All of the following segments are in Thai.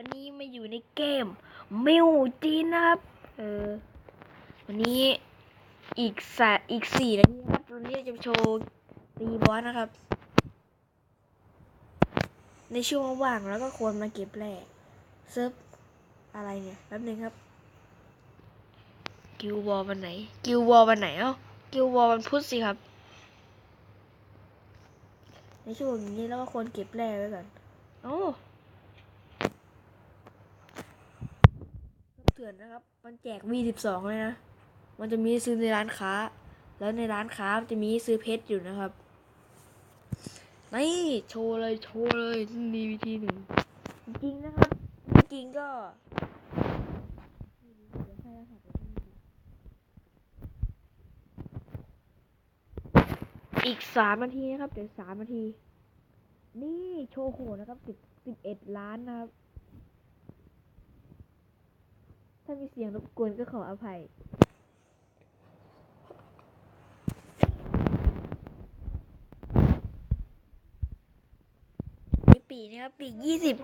วันนี้มาอยู่ในเกมมิวจีนนะครับ เออ วันนี้อีกสะอีกสี่นาทีนะครับวันนี้เราจะโชว์ตีบอสนะครับ ในช่วงว่างแล้วก็ควรมาเก็บแร่เซิร์ฟอะไรเนี่ยแป๊บนึงครับ กิววอลวันไหน กิววอลวันไหนเอ้ากิววอลวันพุธสิครับ ในช่วงนี้แล้วก็ควรเก็บแร่ไว้ก่อนโอ้ เถื่อนนะครับ มันแจก V12 เลยนะ มันจะมีซื้อในร้านค้า แล้วในร้านค้ามันจะมีซื้อเพชรอยู่นะครับนี่โชว์เลยโชว์เลยนี่วิธีหนึ่งจริงนะครับจริงก็อีกสามนาทีนะครับ เดี๋ยวสามนาที นี่โชว์โหนะครับสิบสิบเอ็ดล้านนะครับ ถ้ามีเสียงรบกวนก็ขออภัย มีปีนะครับ ปียี่สิบ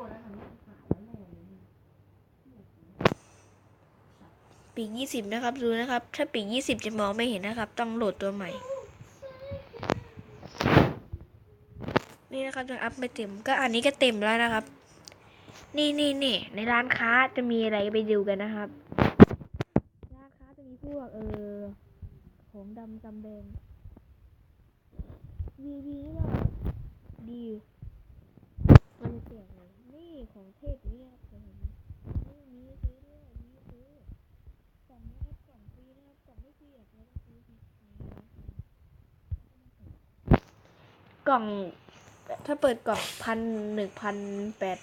ปียี่สิบนะครับ ดูนะครับ ถ้าปียี่สิบจะมองไม่เห็นนะครับ ต้องโหลดตัวใหม่ นี่นะครับยังอัพไม่เต็ม ก็อันนี้ก็เต็มแล้วนะครับ นี่นี่นี่ในร้านค้าจะมีอะไรไปดูกันนะครับ ร้านค้าจะมีพวกเออของดำจำแดงวีวีนี่ก็ดีมันเสียงไหนนี่ของเทพนี่ครับผมนี่มีซื้อด้วยมีซื้อกล่องนี้ครับกล่องฟรีนะครับกล่องไม่ฟรีอะเราต้องซื้อฟรีในร้านค้ากล่องถ้าเปิดกล่องพันหนึ่งพันแปด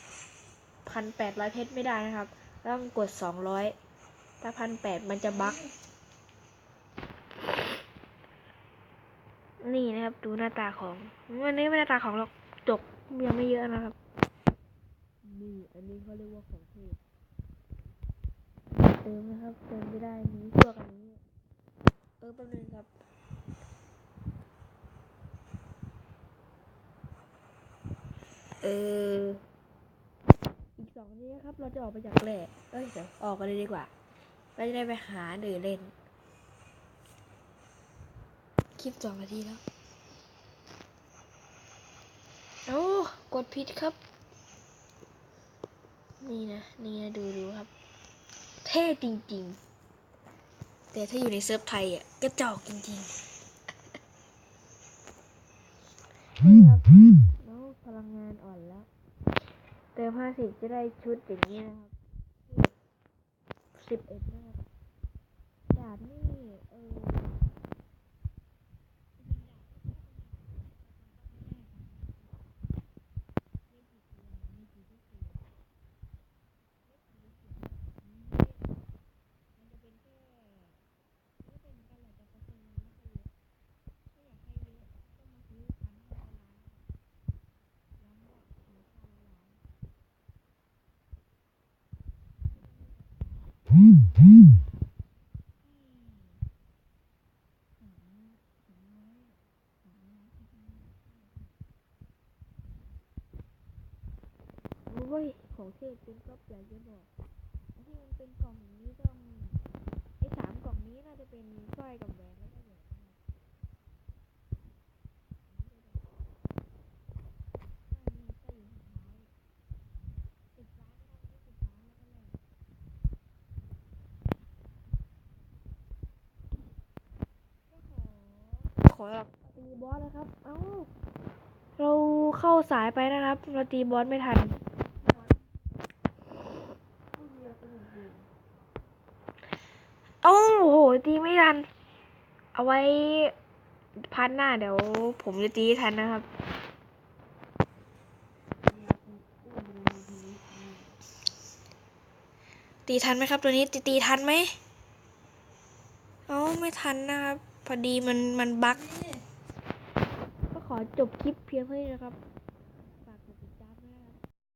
พันแปดร้อยเพชรไม่ได้นะครับ ต้องกดสองร้อยถ้าพันแปดมันจะบั๊กนี่นะครับ ดูหน้าตาของวันนี้ไม่หน้าตาของเราจกยังไม่เยอะนะครับ นี่ อันนี้เขาเรียกว่าของเทพเติมนะครับ เติมไม่ได้มีพวกอันนี้ เออแป๊บนึงครับเออ อีกสองนี้นะครับ เราจะออกไปจากแหล่เอ้ยเดี๋ยวออกกันเลยดีกว่าเราจะได้ไปหาเดือเล่น คลิปสองนาทีแล้วโอ้กดผิดครับ นี่นะ นี่นะดูดูครับ เท่จริง ๆ แต่ถ้าอยู่ในเซิร์ฟไทยอะกระจอกจริงๆนี่ครับโอ้พลังงานอ่อนแล้วเติมห้าสิบจะได้ชุดอย่างนี้นะครับสิบเอ็ดนะครับดาบนี่เออ โอ้ย ของเทพเป็นก็อยากจะบอก ที่มันเป็นกล่องนี้ต้องไอ้สามกล่องนี้น่าจะเป็นสร้อยกับแหวนนะครับอันนี้ก็อยู่สุดท้ายสิบล้านนะครับสิบล้านแล้วก็แหวนก็ขอ ขอแบบตีบอสนะครับ เอ้า เราเข้าสายไปนะครับ เราตีบอสไม่ทันโอ้โห ตีไม่ทัน เอาไว้พันหน้าเดี๋ยว ผมจะตีทันนะครับตีทันไหมครับ ตัวนี้ตีตีทันไหมเอ้าไม่ทันนะครับ พอดีมันมันบั๊กก็ขอจบคลิปเพียงเท่านี้นะครับ